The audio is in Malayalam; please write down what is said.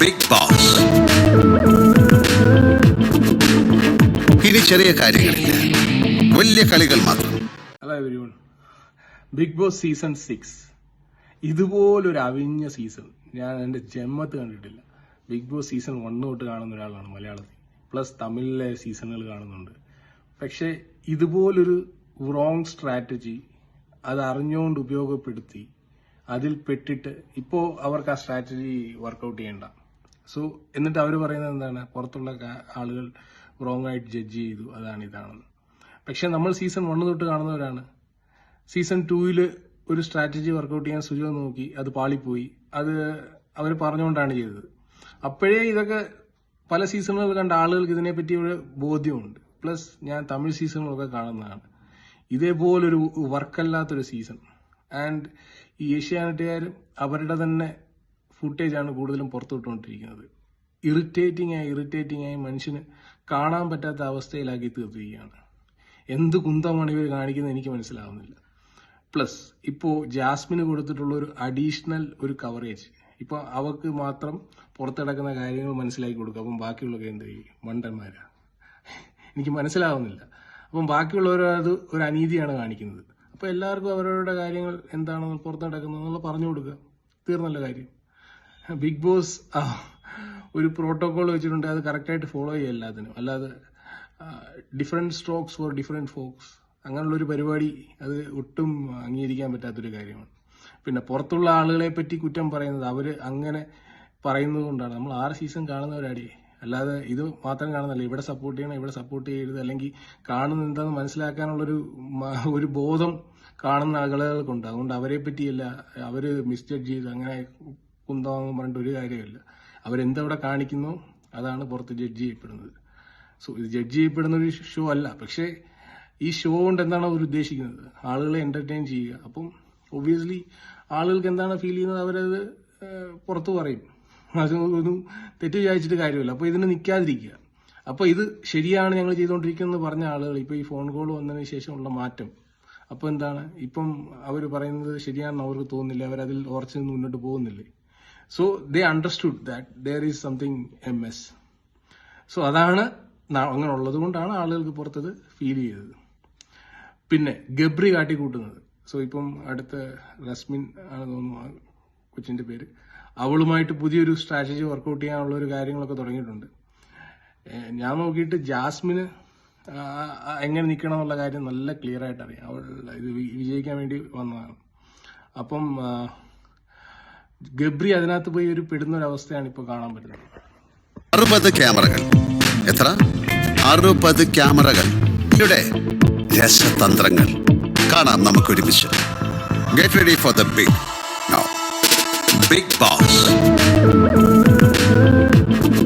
ബിഗ് ബോസ് ഇനി ചെറിയ കാര്യങ്ങളില്ല. വലിയ കളികൾ മാത്രം. Hello everyone Bigg Boss season six ഇതുപോലൊരു അവിഞ്ഞ സീസൺ ഞാൻ എന്റെ ജന്മത്ത് കണ്ടിട്ടില്ല. ബിഗ് ബോസ് സീസൺ വൺ തൊട്ട് കാണുന്ന ഒരാളാണ് മലയാളത്തിൽ. പ്ലസ് തമിഴിലെ സീസണുകൾ കാണുന്നുണ്ട്. പക്ഷേ ഇതുപോലൊരു റോങ് സ്ട്രാറ്റജി അത് അറിഞ്ഞുകൊണ്ട് ഉപയോഗപ്പെടുത്തി അതിൽ പെട്ടിട്ട് ഇപ്പോൾ അവർക്ക് ആ സ്ട്രാറ്റജി വർക്കൗട്ട് ചെയ്യണ്ട. സോ എന്നിട്ട് അവർ പറയുന്നത് എന്താണ്? പുറത്തുള്ള ആളുകൾ റോങ് ആയിട്ട് ജഡ്ജ് ചെയ്തു. അതാണ് ഇതാണെന്ന് പക്ഷെ നമ്മൾ സീസൺ വണ്ണ് തൊട്ട് കാണുന്നവരാണ്. സീസൺ ടൂവിൽ ഒരു സ്ട്രാറ്റജി വർക്കൗട്ട് ചെയ്യാൻ സുജോ നോക്കി. അത് പാളിപ്പോയി. അത് അവർ പറഞ്ഞുകൊണ്ടാണ് ചെയ്തത്. അപ്പോഴേ ഇതൊക്കെ പല സീസണുകൾ കണ്ട ആളുകൾക്ക് ഇതിനെപ്പറ്റി ഒരു ബോധ്യമുണ്ട്. പ്ലസ് ഞാൻ തമിഴ് സീസണുകളൊക്കെ കാണുന്നതാണ്. ഇതേപോലൊരു വർക്കല്ലാത്തൊരു സീസൺ ആൻഡ് ഈ ഏഷ്യാനെറ്റുകാരും അവരുടെ തന്നെ ഫുട്ടേജാണ് കൂടുതലും പുറത്തുവിട്ടുകൊണ്ടിരിക്കുന്നത്. ഇറിറ്റേറ്റിംഗ് ആയി ഇറിറ്റേറ്റിംഗ് ആയി മനുഷ്യന് കാണാൻ പറ്റാത്ത അവസ്ഥയിലാക്കി തീർത്തിരിക്കുകയാണ്. എന്ത് കുന്തമാണ് ഇവർ കാണിക്കുന്നത് എനിക്ക് മനസ്സിലാവുന്നില്ല. പ്ലസ് ഇപ്പോൾ ജാസ്മിന് കൊടുത്തിട്ടുള്ള ഒരു അഡീഷണൽ ഒരു കവറേജ് ഇപ്പോൾ അവർക്ക് മാത്രം പുറത്തിടക്കുന്ന കാര്യങ്ങൾ മനസ്സിലാക്കി കൊടുക്കുക അപ്പം ബാക്കിയുള്ള എന്ത് ചെയ്യും മണ്ടന്മാരാ. എനിക്ക് മനസ്സിലാവുന്നില്ല. അപ്പം ബാക്കിയുള്ളവർ അത് ഒരു അനീതിയാണ് കാണിക്കുന്നത്. അപ്പോൾ എല്ലാവർക്കും അവരവരുടെ കാര്യങ്ങൾ എന്താണെന്ന് പുറത്ത് പറഞ്ഞു കൊടുക്കുക തീർന്നല്ല കാര്യം. ബിഗ് ബോസ് ഒരു പ്രോട്ടോകോൾ വെച്ചിട്ടുണ്ട്. അത് കറക്റ്റായിട്ട് ഫോളോ ചെയ്യുക എല്ലാത്തിനും. അല്ലാതെ different strokes for different folks അങ്ങനെയുള്ളൊരു പരിപാടി അത് ഒട്ടും അംഗീകരിക്കാൻ പറ്റാത്തൊരു കാര്യമാണ്. പിന്നെ പുറത്തുള്ള ആളുകളെ പറ്റി കുറ്റം പറയുന്നത് അവർ അങ്ങനെ പറയുന്നത് കൊണ്ടാണ്. നമ്മൾ ആറ് സീസൺ കാണുന്നവരാടി. അല്ലാതെ ഇത് മാത്രം കാണുന്നില്ല ഇവിടെ സപ്പോർട്ട് ചെയ്യണം ഇവിടെ സപ്പോർട്ട് ചെയ്യരുത്. അല്ലെങ്കിൽ കാണുന്ന എന്താണെന്ന് മനസ്സിലാക്കാനുള്ളൊരു ഒരു ബോധം കാണുന്ന ആളുകൾക്കുണ്ട്. അതുകൊണ്ട് അവരെ പറ്റിയല്ല അവർ മിസ്ജഡ്ജ് ചെയ്ത് അങ്ങനെ കുന്തമെന്ന് പറഞ്ഞിട്ട് ഒരു കാര്യമില്ല. അവരെന്തവിടെ കാണിക്കുന്നു അതാണ് പുറത്ത് ജഡ്ജ് ചെയ്യപ്പെടുന്നത്. സോ ഇത് ജഡ്ജ് ചെയ്യപ്പെടുന്ന ഒരു ഷോ അല്ല. പക്ഷേ ഈ ഷോ കൊണ്ട് എന്താണ് അവർ ഉദ്ദേശിക്കുന്നത്? ആളുകളെ എന്റർടൈൻ ചെയ്യുക. അപ്പം ഒബ്വിയസ്ലി ആളുകൾക്ക് എന്താണ് ഫീൽ ചെയ്യുന്നത്? അവരത് പുറത്തു പറയും. അതൊന്നും തെറ്റ് വിചാരിച്ചിട്ട് കാര്യമില്ല. അപ്പോൾ ഇതിന് നിൽക്കാതിരിക്കുക. അപ്പോൾ ഇത് ശരിയാണ് ഞങ്ങൾ ചെയ്തുകൊണ്ടിരിക്കുന്നത് പറഞ്ഞ ആളുകൾ. ഇപ്പോൾ ഈ ഫോൺ കോൾ വന്നതിന് ശേഷമുള്ള മാറ്റം. അപ്പോൾ എന്താണ്? ഇപ്പം അവർ പറയുന്നത് ശരിയാണെന്ന് അവർക്ക് തോന്നുന്നില്ല. അവരതിൽ ഉറച്ചു നിന്ന് മുന്നോട്ട് പോകുന്നില്ലേ? So they understood that there is something M S so അതാണ് അങ്ങനെ ഉള്ളത് കൊണ്ടാണ് ആളുകൾക്ക് പുറത്തത് ഫീൽ ചെയ്തത്. പിന്നെ ഗബ്രി കാട്ടിക്കൂട്ടുന്നത്. സോ ഇപ്പം അടുത്ത റസ്മിൻ ആണ് തോന്നുന്നു ആ കൊച്ചിന്റെ പേര്. അവളുമായിട്ട് പുതിയൊരു സ്ട്രാറ്റജി വർക്കൗട്ട് ചെയ്യാനുള്ള ഒരു കാര്യങ്ങളൊക്കെ തുടങ്ങിയിട്ടുണ്ട്. ഞാൻ നോക്കിയിട്ട് ജാസ്മിന് എങ്ങനെ നിൽക്കണം എന്നുള്ള കാര്യം നല്ല ക്ലിയർ ആയിട്ട് അറിയാം. അവൾ ഇത് വിജയിക്കാൻ വേണ്ടി വന്നതാണ്. അപ്പം ഗബ്രി അതിനകത്ത് പോയി ഒരു പെടുന്ന ഒരു അവസ്ഥയാണ് ഇപ്പോൾ കാണാൻ പറ്റുന്നത്. അറുപത് ക്യാമറകൾ. എത്ര? അറുപത് ക്യാമറകൾ. ഇവിടെ രസതന്ത്രങ്ങൾ. കാണാം നമുക്ക് ഒരുമിച്ച് get ready for the big big boss